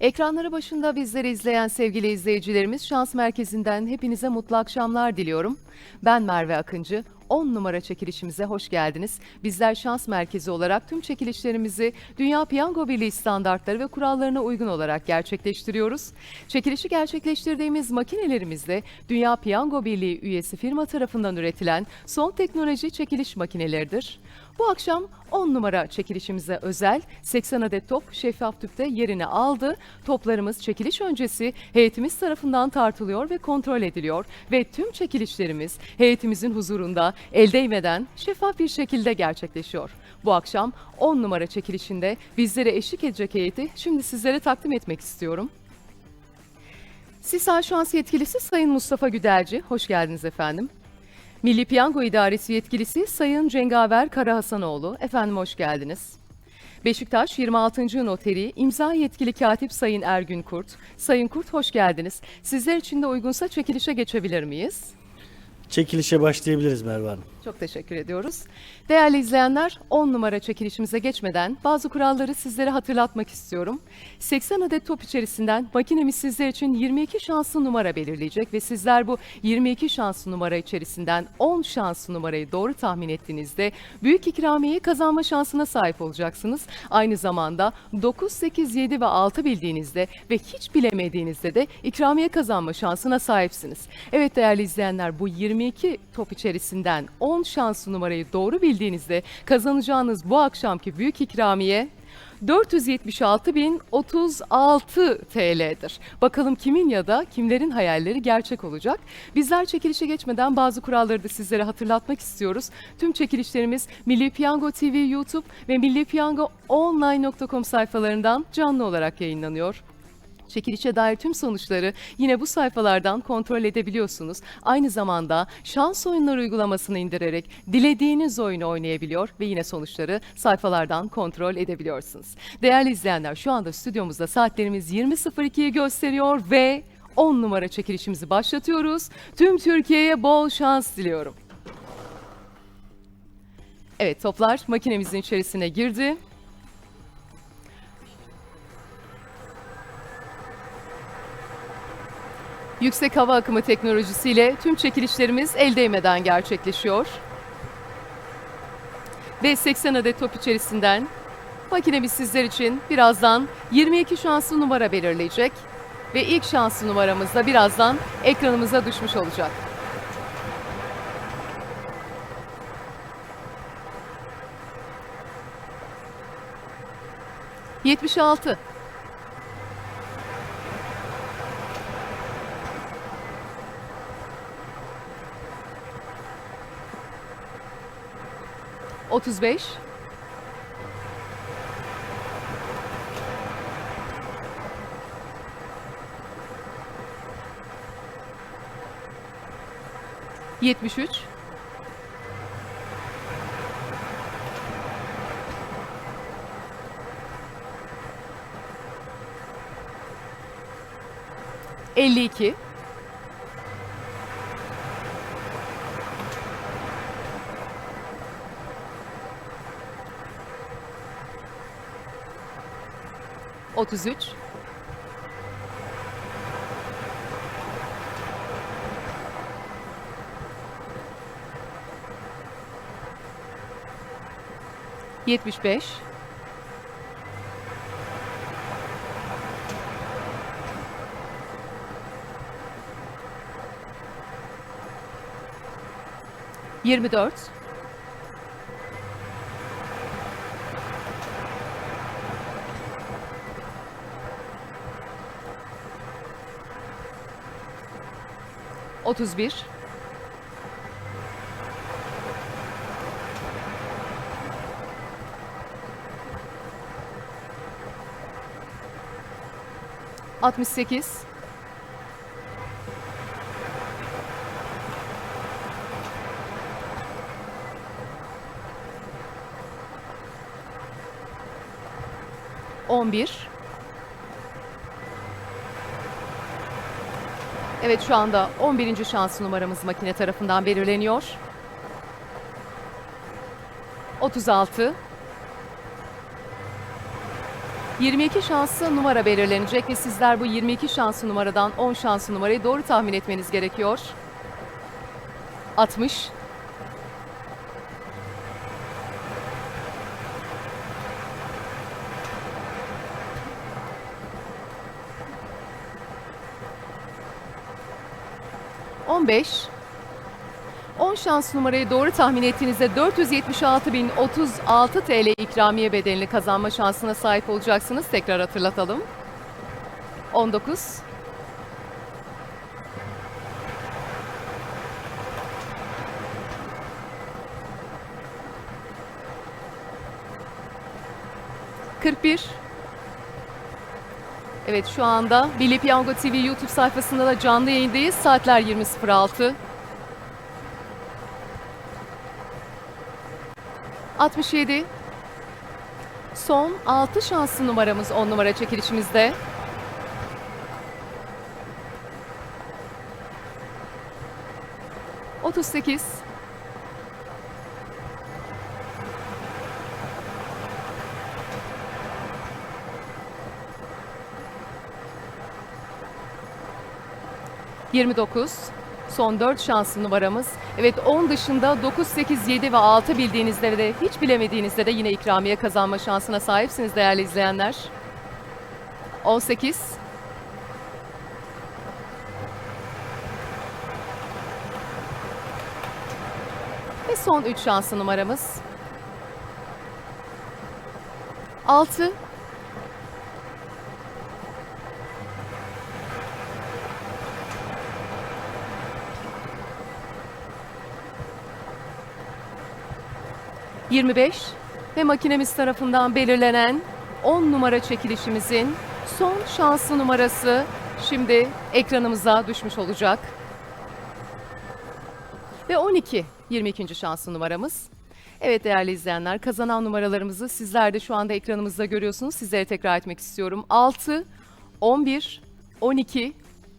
Ekranları başında bizleri izleyen sevgili izleyicilerimiz Şans Merkezi'nden hepinize mutlu akşamlar diliyorum. Ben Merve Akıncı. 10 numara çekilişimize hoş geldiniz. Bizler Şans Merkezi olarak tüm çekilişlerimizi Dünya Piyango Birliği standartları ve kurallarına uygun olarak gerçekleştiriyoruz. Çekilişi gerçekleştirdiğimiz makinelerimizde Dünya Piyango Birliği üyesi firma tarafından üretilen son teknoloji çekiliş makineleridir. Bu akşam 10 numara çekilişimize özel 80 adet top şeffaf tüpte yerini aldı. Toplarımız çekiliş öncesi heyetimiz tarafından tartılıyor ve kontrol ediliyor ve tüm çekilişlerimiz heyetimizin huzurunda el değmeden şeffaf bir şekilde gerçekleşiyor. Bu akşam 10 numara çekilişinde bizlere eşlik edecek heyeti şimdi sizlere takdim etmek istiyorum. SİSA Şans Yetkilisi Sayın Mustafa Güdelci, hoş geldiniz efendim. Milli Piyango İdaresi Yetkilisi Sayın Cengaver Karahasanoğlu, efendim hoş geldiniz. Beşiktaş 26. Noteri imza yetkili katip Sayın Ergün Kurt. Sayın Kurt hoş geldiniz. Sizler için de uygunsa çekilişe geçebilir miyiz? Çekilişe başlayabiliriz Merve Hanım. Çok teşekkür ediyoruz. Değerli izleyenler 10 numara çekilişimize geçmeden bazı kuralları sizlere hatırlatmak istiyorum. 80 adet top içerisinden makinemiz sizler için 22 şanslı numara belirleyecek ve sizler bu 22 şanslı numara içerisinden 10 şanslı numarayı doğru tahmin ettiğinizde büyük ikramiyeyi kazanma şansına sahip olacaksınız. Aynı zamanda 9, 8, 7 ve 6 bildiğinizde ve hiç bilemediğinizde de ikramiye kazanma şansına sahipsiniz. Evet değerli izleyenler bu 22 top içerisinden 10 şanslı numarayı doğru bildiğinizde kazanacağınız bu akşamki büyük ikramiye 476.036 TL'dir. Bakalım kimin ya da kimlerin hayalleri gerçek olacak. Bizler çekilişe geçmeden bazı kuralları da sizlere hatırlatmak istiyoruz. Tüm çekilişlerimiz Milli Piyango TV YouTube ve Milli Piyango Online.com sayfalarından canlı olarak yayınlanıyor. Çekilişe dair tüm sonuçları yine bu sayfalardan kontrol edebiliyorsunuz. Aynı zamanda şans oyunları uygulamasını indirerek dilediğiniz oyunu oynayabiliyor ve yine sonuçları sayfalardan kontrol edebiliyorsunuz. Değerli izleyenler şu anda stüdyomuzda saatlerimiz 20.02'yi gösteriyor ve 10 numara çekilişimizi başlatıyoruz. Tüm Türkiye'ye bol şans diliyorum. Evet toplar makinemizin içerisine girdi. Yüksek hava akımı teknolojisiyle tüm çekilişlerimiz el değmeden gerçekleşiyor. Ve 80 adet top içerisinden makinemiz sizler için birazdan 22 şanslı numara belirleyecek. Ve ilk şanslı numaramız da birazdan ekranımıza düşmüş olacak. Yetmiş altı. 35 73 52 33 75 24 31 68 11 Evet şu anda 11. şans numaramız makine tarafından belirleniyor. 36 22 şanslı numara belirlenecek ve sizler bu 22 şanslı numaradan 10 şanslı numarayı doğru tahmin etmeniz gerekiyor. 60 15 10 şans numarayı doğru tahmin ettiğinizde 476.036 TL ikramiye bedelini kazanma şansına sahip olacaksınız. Tekrar hatırlatalım. 19 41 Evet şu anda Milli Piyango TV YouTube sayfasında da canlı yayındayız. Saatler 20.06. 67 Son 6 şanslı numaramız 10 numara çekilişimizde. Otuz sekiz. Yirmi dokuz. Son 4 şanslı numaramız. Evet 10 dışında 9, 8, 7 ve 6 bildiğinizde de hiç bilemediğinizde de yine ikramiye kazanma şansına sahipsiniz değerli izleyenler. 18 Ve son 3 şanslı numaramız. 6 25 ve makinemiz tarafından belirlenen 10 numara çekilişimizin son şanslı numarası şimdi ekranımıza düşmüş olacak. Ve 12 22. şanslı numaramız. Evet değerli izleyenler kazanan numaralarımızı sizler de şu anda ekranımızda görüyorsunuz. Sizlere tekrar etmek istiyorum. 6, 11, 12,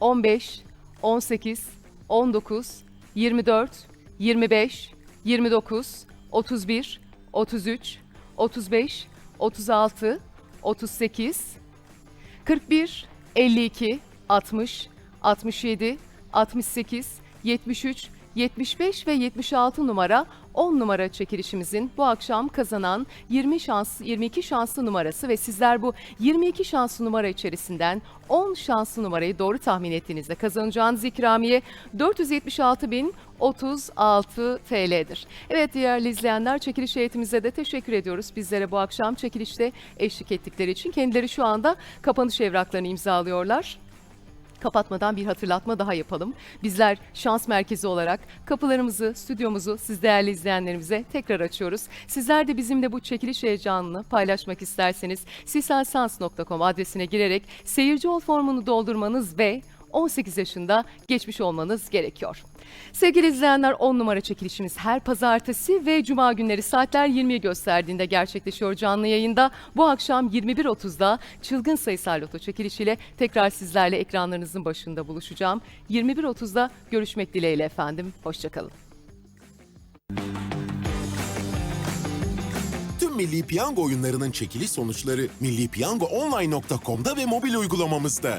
15, 18, 19, 24, 25, 29, 31, 33, 35, 36, 38, 41, 52, 60, 67, 68, 73, 75 ve 76 numara 10 numara çekilişimizin bu akşam kazanan 20 şans 22 şanslı numarası ve sizler bu 22 şanslı numara içerisinden 10 şanslı numarayı doğru tahmin ettiğinizde kazanacağınız ikramiye 476.036 TL'dir. Evet değerli izleyenler çekiliş heyetimize de teşekkür ediyoruz. Bizlere bu akşam çekilişte eşlik ettikleri için kendileri şu anda kapanış evraklarını imzalıyorlar. Kapatmadan bir hatırlatma daha yapalım. Bizler şans merkezi olarak kapılarımızı, stüdyomuzu siz değerli izleyenlerimize tekrar açıyoruz. Sizler de bizimle bu çekiliş heyecanını paylaşmak isterseniz siselsans.com adresine girerek seyirci ol formunu doldurmanız ve 18 yaşında geçmiş olmanız gerekiyor. Sevgili izleyenler 10 numara çekilişimiz her pazartesi ve cuma günleri saatler 20'yi gösterdiğinde gerçekleşiyor canlı yayında. Bu akşam 21.30'da çılgın sayısal loto çekilişiyle tekrar sizlerle ekranlarınızın başında buluşacağım. 21.30'da görüşmek dileğiyle efendim. Hoşçakalın. Tüm Milli Piyango oyunlarının çekiliş sonuçları millipiyangoonline.com'da ve mobil uygulamamızda.